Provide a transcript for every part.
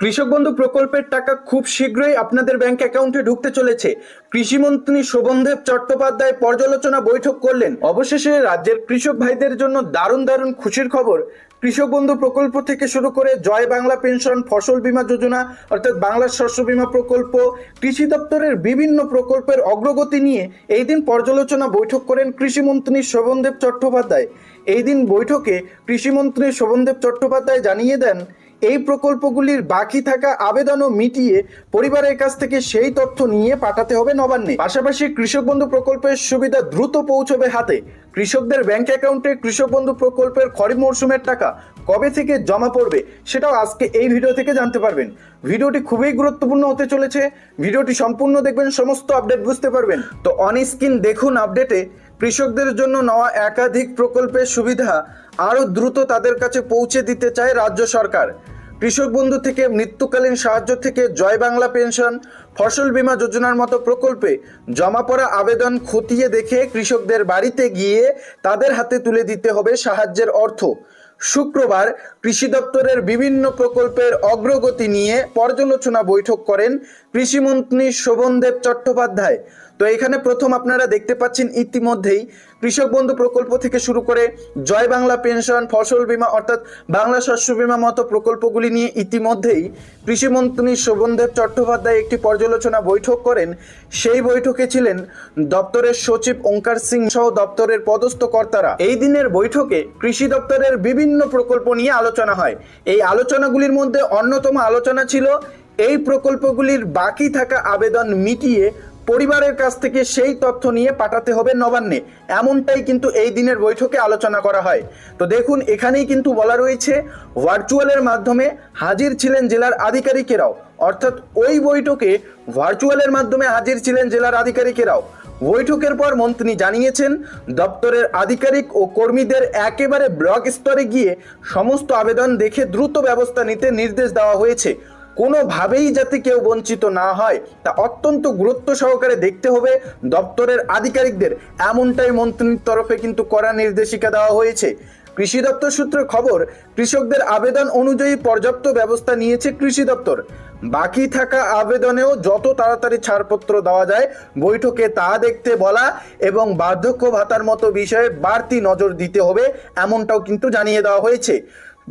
কৃষক বন্ধু প্রকল্পের টাকা খুব শীঘ্রই আপনাদের ব্যাংক অ্যাকাউন্টে ঢুকতে চলেছে। কৃষিমন্ত্রী শোভনদেব চট্টোপাধ্যায় পর্যালোচনা বৈঠক করলেন। অবশেষে রাজ্যের কৃষক ভাইদের জন্য দারুণ দারুণ খুশির খবর। কৃষক বন্ধু প্রকল্প থেকে শুরু করে জয় বাংলা পেনশন, ফসল বীমা যোজনা, অর্থাৎ বাংলা শস্য বীমা প্রকল্প, কৃষি দপ্তরের বিভিন্ন প্রকল্পের অগ্রগতি নিয়ে এই দিন পর্যালোচনা বৈঠক করেন কৃষিমন্ত্রী শোভনদেব চট্টোপাধ্যায়। এই দিন বৈঠকে কৃষিমন্ত্রী শোভনদেব চট্টোপাধ্যায় জানিয়ে দেন এই প্রকল্পগুলির বাকি থাকা আবেদনও মিটিয়ে পরিবারের কাছ থেকে সেই তথ্য নিয়ে পাঠাতে হবে নবান্নে। পাশাপাশি কৃষক বন্ধু প্রকল্পের সুবিধা দ্রুত পৌঁছবে হাতে। কৃষকদের ব্যাংক অ্যাকাউন্টে কৃষক বন্ধু প্রকল্পের খরিফ মরশুমের টাকা কবে থেকে জমা পড়বে সেটাও আজকে এই ভিডিও থেকে জানতে পারবেন। ভিডিওটি খুবই গুরুত্বপূর্ণ হতে চলেছে। ভিডিওটি সম্পূর্ণ দেখবেন, সমস্ত আপডেট বুঝতে পারবেন। তো অন স্ক্রিন দেখুন আপডেটে কৃষকদের জন্য নেওয়া একাধিক প্রকল্পের সুবিধা আরও দ্রুত তাদের কাছে পৌঁছে দিতে চায় রাজ্য সরকার। কৃষক বন্ধু থেকে মৃত্যুকালীন সাহায্য থেকে জয় বাংলা পেনশন, ফসল বীমা যোজনার মতো প্রকল্পে জমা পড়া আবেদন খতিয়ে দেখে কৃষকদের বাড়িতে গিয়ে তাদের হাতে তুলে দিতে হবে সাহায্যের অর্থ। শুক্রবার কৃষি দপ্তরের বিভিন্ন প্রকল্পের অগ্রগতি নিয়ে পর্যালোচনা বৈঠক করেন কৃষিমন্ত্রী শোভনদেব চট্টোপাধ্যায়। তো এখানে প্রথম আপনারা দেখতে পাচ্ছেন ইতিমধ্যেই কৃষক বন্ধু প্রকল্প থেকে শুরু করে জয় বাংলা পেনশন, ফসল বীমা অর্থাৎ বাংলা শস্য বীমা মতো প্রকল্পগুলি নিয়ে ইতিমধ্যেই কৃষিমন্ত্রী শোভনদেব চট্টোপাধ্যায় একটি পর্যালোচনা বৈঠক করেন। সেই বৈঠকে ছিলেন দপ্তরের সচিব ওঙ্কার সিং সহ দপ্তরের পদস্থ কর্তারা। এই দিনের বৈঠকে কৃষি দপ্তরের বিভিন্ন প্রকল্প নিয়ে আলোচনা হয়। এই আলোচনাগুলির মধ্যে অন্যতম আলোচনা ছিল, এই প্রকল্পগুলির বাকি থাকা আবেদন মিটিয়ে পরিবারের কাছ থেকে সেই তথ্য নিয়ে পাঠাতে হবে নবান্নে। এমনটাই কিন্তু এই দিনের বৈঠকে আলোচনা করা হয়। তো দেখুন, এখানেই কিন্তু বলা রয়েছে, ভার্চুয়ালের মাধ্যমে হাজির ছিলেন জেলার আধিকারিকেরাও। অর্থাৎ ওই বৈঠকে ভার্চুয়ালের মাধ্যমে হাজির ছিলেন জেলার আধিকারিকেরাও। বৈঠকের পর মন্ত্রী জানিয়েছেন, দপ্তরের আধিকারিক ও কর্মীদের একেবারে ব্লক স্তরে গিয়ে সমস্ত আবেদন দেখে দ্রুত ব্যবস্থা নিতে নির্দেশ দেওয়া হয়েছে। কোনোভাবেই যাতে কেউ বঞ্চিত না হয়, তা অত্যন্ত গুরুত্ব সহকারে দেখতে হবে। দপ্তরের আধিকারিকদের এমনটাই মন্ত্রীর তরফে কিন্তু কড়া নির্দেশিকা দেওয়া হয়েছে। কৃষি দপ্তর সূত্রে খবর, কৃষকদের আবেদন অনুযায়ী পর্যাপ্ত ব্যবস্থা নিয়েছে কৃষি দপ্তর। বাকি থাকা আবেদনেও যত তাড়াতাড়ি ছাড়পত্র দেওয়া যায়, বৈঠকে তা দেখতে বলা এবং বার্ধক্য ভাতার মতো বিষয়ে বাড়তি নজর দিতে হবে, এমনটাও কিন্তু জানিয়ে দেওয়া হয়েছে।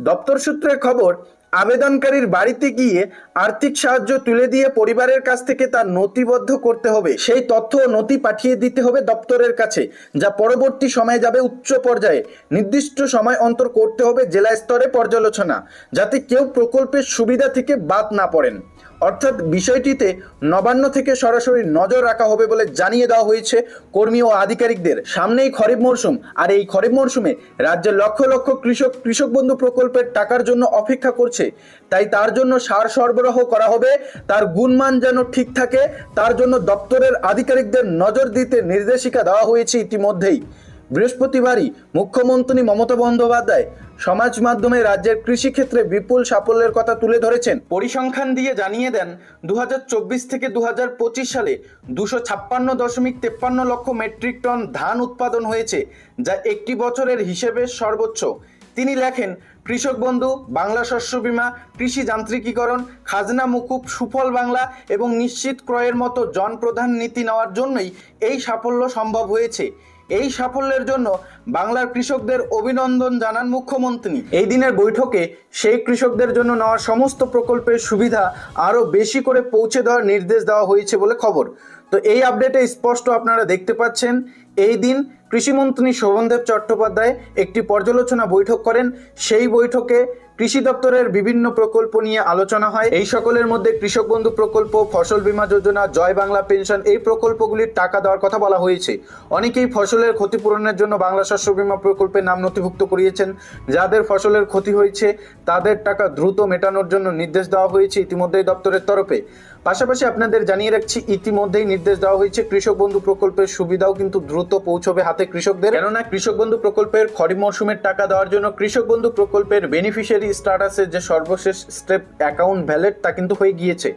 দপ্তর সূত্রে খবর আবেদনকারীর বাড়িতে গিয়ে আর্থিক সাহায্য তুলে দিয়ে পরিবারের কাছ থেকে তার নথিবদ্ধ করতে হবে। সেই তথ্য নথি পাঠিয়ে দিতে হবে দপ্তরের কাছে, যা পরবর্তী সময়ে যাবে উচ্চ পর্যায়ে। নির্দিষ্ট সময় অন্তর করতে হবে জেলা স্তরে পর্যালোচনা, যাতে কেউ প্রকল্পের সুবিধা থেকে বাদ না পড়েন। অর্থাৎ বিষয়টিতে নবান্ন থেকে সরাসরি নজর রাখা হবে বলে জানিয়ে দেওয়া হয়েছে কর্মী ও আধিকারিকদের। সামনেই খরিফ মরশুম, আর এই খরিফ মরশুমে রাজ্যের লক্ষ লক্ষ কৃষক কৃষক বন্ধু প্রকল্পের টাকার জন্য অপেক্ষা করছে। তাই তার জন্য সার সরবরাহ করা হবে, তার গুণমান যেন ঠিক থাকে, তার জন্য দপ্তরের আধিকারিকদের নজর দিতে নির্দেশিকা দেওয়া হয়েছে ইতিমধ্যেই। বৃহস্পতিবারই মুখ্যমন্ত্রী মমতা বন্দ্যোপাধ্যায় সমাজ মাধ্যমে রাজ্যের কৃষিক্ষেত্রে বিপুল সাফল্যের কথা তুলে ধরেছেন। পরিসংখ্যান দিয়ে জানিয়ে দেন দু হাজার চব্বিশ থেকে দু হাজার পঁচিশ সালে দুশো ছাপ্পান্ন দশমিক তেপ্পান্ন লক্ষ মেট্রিক টন ধান উৎপাদন হয়েছে, যা একটি বছরের হিসেবে সর্বোচ্চ। তিনি লেখেন, কৃষক বন্ধু, বাংলা শস্য বীমা, কৃষি যান্ত্রিকীকরণ, খাজনা মুকুব, সুফল বাংলা এবং নিশ্চিত ক্রয়ের মতো জনপ্রধান নীতি নেওয়ার জন্যই এই সাফল্য সম্ভব হয়েছে। এই সাফল্যের জন্য বাংলার কৃষকদের অভিনন্দন জানান মুখ্যমন্ত্রী। এই দিনের বৈঠকে সেই কৃষকদের জন্য নেওয়া সমস্ত প্রকল্পের সুবিধা আরও বেশি করে পৌঁছে দেওয়ার নির্দেশ দেওয়া হয়েছে বলে খবর। তো এই আপডেটে স্পষ্ট আপনারা দেখতে পাচ্ছেন, এই দিন কৃষিমন্ত্রী শোভনদেব চট্টোপাধ্যায় একটি পর্যালোচনা বৈঠক করেন। সেই বৈঠকে কৃষি দপ্তরের বিভিন্ন প্রকল্প নিয়ে আলোচনা হয়। এই সকলের মধ্যে কৃষক বন্ধু প্রকল্প, ফসল বীমা যোজনা, জয় বাংলা পেনশন এই প্রকল্পগুলির টাকা দেওয়ার কথা বলা হয়েছে। অনেকেই ফসলের ক্ষতিপূরণের জন্য বাংলা শস্য বীমা প্রকল্পের নাম নথিভুক্ত করিয়েছেন। যাদের ফসলের ক্ষতি হয়েছে, তাদের টাকা দ্রুত মেটানোর জন্য নির্দেশ দেওয়া হয়েছে ইতিমধ্যেই দপ্তরের তরফে। পাশাপাশি আপনাদের জানিয়ে রাখছি, ইতিমধ্যেই নির্দেশ দেওয়া হয়েছে, কৃষক বন্ধু প্রকল্পের সুবিধাও কিন্তু দ্রুত পৌঁছবে হাতে কৃষকদের। কেননা কৃষক বন্ধু প্রকল্পের খরিফ মরশুমের টাকা দেওয়ার জন্য কৃষক বন্ধু প্রকল্পের বেনিফিশিয়ারি স্ট্যাটাসের যে সর্বশেষ স্টেপ অ্যাকাউন্ট ভ্যালেট তা কিন্তু হয়ে গিয়েছে।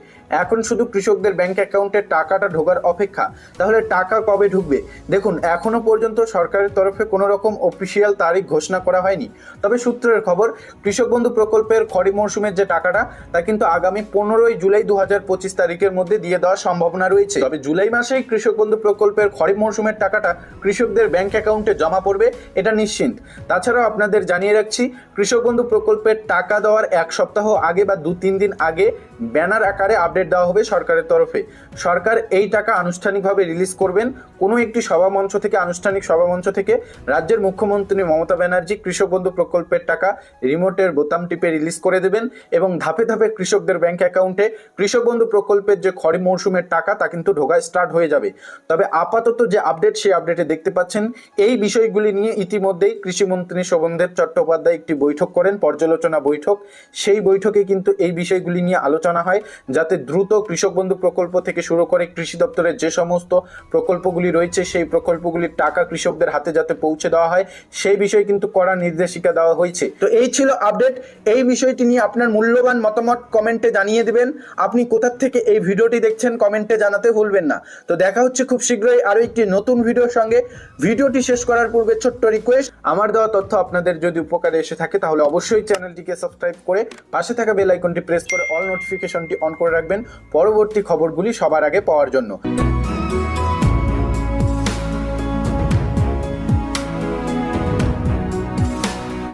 এখন শুধু কৃষকদের ব্যাংক অ্যাকাউন্টে টাকাটা ঢোকার অপেক্ষা, তাহলে টাকা কবে ঢুকবে? দেখুন, এখনও পর্যন্ত সরকারের তরফে কোনো রকম অফিসিয়াল তারিখ ঘোষণা করা হয়নি। তবে সূত্রের খবর, কৃষক বন্ধু প্রকল্পের খরিফ মৌসুমের যে টাকাটা, তা কিন্তু আগামী পনেরোই জুলাই দু হাজার পঁচিশ তারিখের মধ্যে দিয়ে দেওয়ার সম্ভাবনা রয়েছে। তবে জুলাই মাসেই কৃষক বন্ধু প্রকল্পের খরিফ মৌসুমের টাকাটা কৃষকদের ব্যাংক অ্যাকাউন্টে জমা পড়বে, এটা নিশ্চিন্ত। তাছাড়াও আপনাদের জানিয়ে রাখছি, কৃষক বন্ধু প্রকল্পের টাকা দেওয়ার এক সপ্তাহ আগে বা দু তিন দিন আগে ব্যানার আকারে আপডেট দেওয়া হবে সরকারের তরফে। সরকার এই টাকা আনুষ্ঠানিকভাবে রিলিজ করবেন। কোনো একটি সভামঞ্চ থেকে, আনুষ্ঠানিক সভামঞ্চ থেকে রাজ্যের মুখ্যমন্ত্রী মমতা ব্যানার্জি কৃষক বন্ধু প্রকল্পের টাকা রিমোটের বোতাম টিপে রিলিজ করে দেবেন এবং ধাপে ধাপে কৃষকদের ব্যাংক অ্যাকাউন্টে কৃষক বন্ধু প্রকল্পের যে খরিফ মৌসুমের টাকা, তা কিন্তু ঢোকা স্টার্ট হয়ে যাবে। তবে আপাতত যে আপডেট, সেই আপডেটে দেখতে পাচ্ছেন, এই বিষয়গুলি নিয়ে ইতিমধ্যেই কৃষিমন্ত্রী শোভনদেব চট্টোপাধ্যায় একটি বৈঠক করেন, পর্যালোচনা বৈঠক। সেই বৈঠকে কিন্তু এই বিষয়গুলি নিয়ে আলোচনা হয়, যাতে দ্রুত কৃষক বন্ধু প্রকল্প থেকে শুরু করে কৃষি দপ্তরের যে সমস্ত প্রকল্পগুলি রয়েছে, সেই প্রকল্পগুলির টাকা কৃষকদের হাতে যাতে পৌঁছে দেওয়া হয়, সেই বিষয়ে কিন্তু কড়া নির্দেশিকা দেওয়া হয়েছে। তো এই ছিল আপডেট এই বিষয়টি নিয়ে আপনার মূল্যবান মতামত কমেন্টে জানিয়ে দেবেন। আপনি কোথার থেকে এই ভিডিওটি দেখছেন কমেন্টে জানাতে ভুলবেন না। তো দেখা হচ্ছে খুব শীঘ্রই আরও একটি নতুন ভিডিওর সঙ্গে। ভিডিওটি শেষ করার পূর্বে ছোট্ট রিকোয়েস্ট আমার দেওয়া তথ্য আপনাদের যদি উপকারে এসে থাকে, তাহলে অবশ্যই চ্যানেলটিকে সাবস্ক্রাইব করে পাশে থাকা বেল আইকনটি প্রেস করে অল নোটিফিকেশনটি অন করে রাখবেন পরবর্তী খবরগুলি সবার আগে পাওয়ার জন্য।